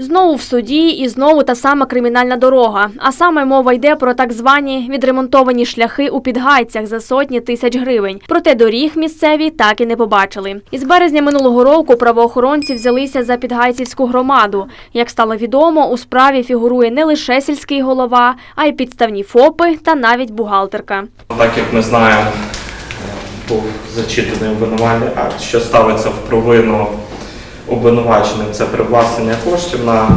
Знову в суді і знову та сама кримінальна дорога. А саме мова йде про так звані відремонтовані шляхи у підгайцях за сотні тисяч гривень. Проте доріг місцеві так і не побачили. Із березня минулого року правоохоронці взялися за підгайцівську громаду. Як стало відомо, у справі фігурує не лише сільський голова, а й підставні ФОПи та навіть бухгалтерка. Так як ми знаємо, е, був зачитаний обвинувальний акт, що ставиться в провину обвинуваченим це привласнення коштів на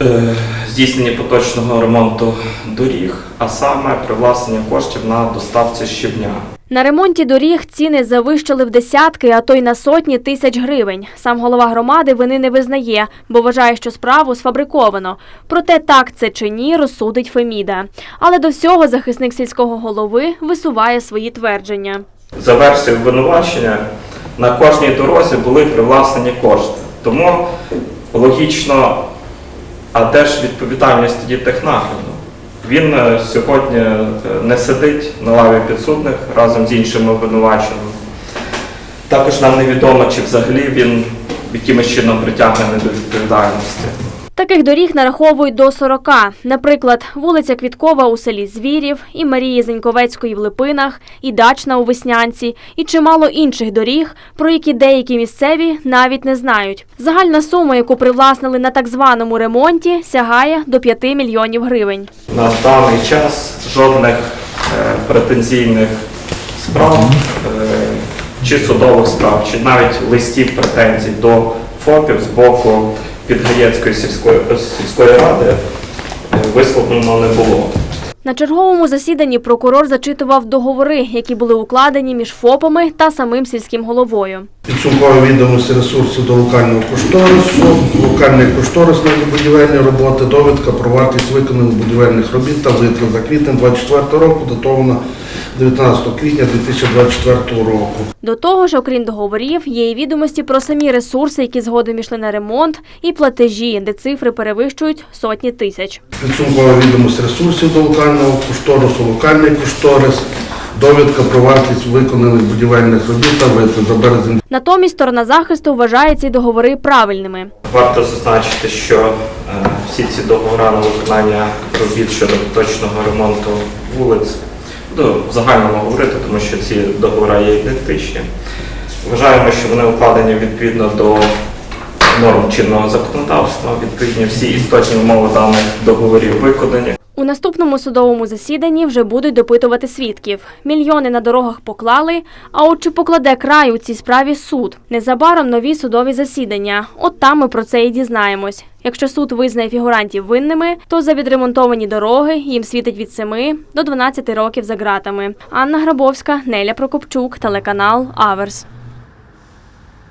е, здійснення поточного ремонту доріг, а саме привласнення коштів на доставці щебня. На ремонті доріг ціни завищили в десятки, а то й на сотні тисяч гривень. Сам голова громади вини не визнає, бо вважає, що справу сфабриковано. Проте так це чи ні, розсудить Феміда. Але до всього захисник сільського голови висуває свої твердження. За версією обвинувачення, на кожній дорозі були привласнені кошти. Тому логічно, а де ж відповідальність тоді технагляду? Він е, сьогодні е, не сидить на лаві підсудних разом з іншими обвинуваченими. Також нам невідомо, чи взагалі він якимось чином притягнений до відповідальності. Таких доріг нараховують до 40. Наприклад, вулиця Квіткова у селі Звірів, і Марії Зеньковецької в Липинах, і Дачна у Веснянці, і чимало інших доріг, про які деякі місцеві навіть не знають. Загальна сума, яку привласнили на так званому ремонті, сягає до 5 мільйонів гривень. На даний час жодних е, претензійних справ е, чи судових справ, чи навіть листів претензій до ФОПів з боку Підгаєцької сільської, сільської ради е, висловлено не було. На черговому засіданні прокурор зачитував договори, які були укладені між ФОПами та самим сільським головою. Підсумкові відомості ресурсів до локального кошторису, локальний кошторис на будівельні роботи, довідка про вартість виконаних будівельних робіт та витрат за квітень 24 року, датована 19 квітня 2024 року. До того ж, окрім договорів, є і відомості про самі ресурси, які згодом йшли на ремонт, і платежі, де цифри перевищують сотні тисяч. Підсумкові відомості ресурсів до локального кошторису, локальний кошторис, довідка про вартість виконаних будівельних робіт та витрат за березень Натомість сторона захисту вважає ці договори правильними. Варто зазначити, що е, всі ці договори на виконання робіт щодо точного ремонту вулиць, буду в загальному говорити, тому що ці договори є ідентичні. Вважаємо, що вони укладені відповідно до норм чинного законодавства, відповідні всі істотні умови даних договорів виконані. У наступному судовому засіданні вже будуть допитувати свідків. Мільйони на дорогах поклали. А от чи покладе край у цій справі суд? Незабаром нові судові засідання. От там ми про це і дізнаємось. Якщо суд визнає фігурантів винними, то за відремонтовані дороги їм світить від 7 до 12 років за ґратами. Анна Грабовська, Неля Прокопчук, телеканал Аверс.